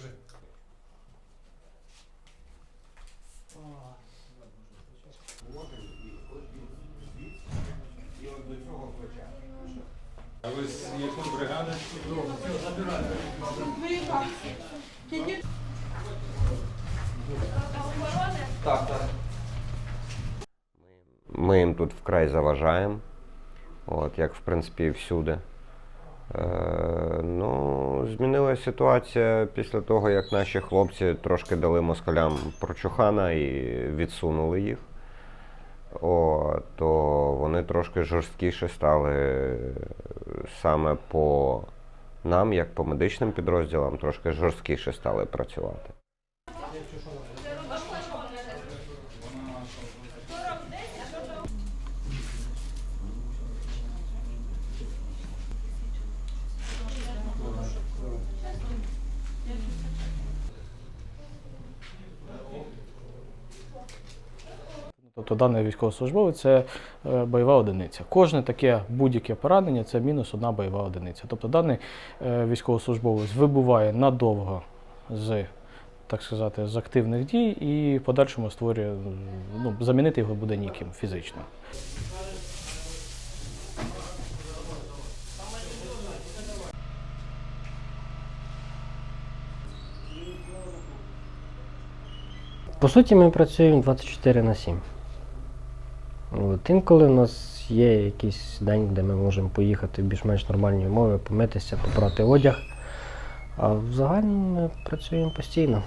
Кажи. І от до цього плеча. А ви з якої бригади? Так, так. Ми їм тут вкрай заважаємо, от, як в принципі і всюди. Е, ну, змінилася ситуація після того, як наші хлопці трошки дали москалям прочухана і відсунули їх. О, то вони трошки жорсткіше стали саме по нам, як по медичним підрозділам, трошки жорсткіше стали працювати. Тобто даний військовослужбовець це е, бойова одиниця. Кожне таке будь-яке поранення це мінус одна бойова одиниця. Тобто даний е, військовослужбовець вибуває надовго з, так сказати, з активних дій і в подальшому створює, ну, замінити його буде ніким фізично. По суті, ми працюємо 24 на 7. От, інколи в нас є якийсь день, де ми можемо поїхати в більш-менш нормальні умови, помитися, попрати одяг. А в загальному ми працюємо постійно.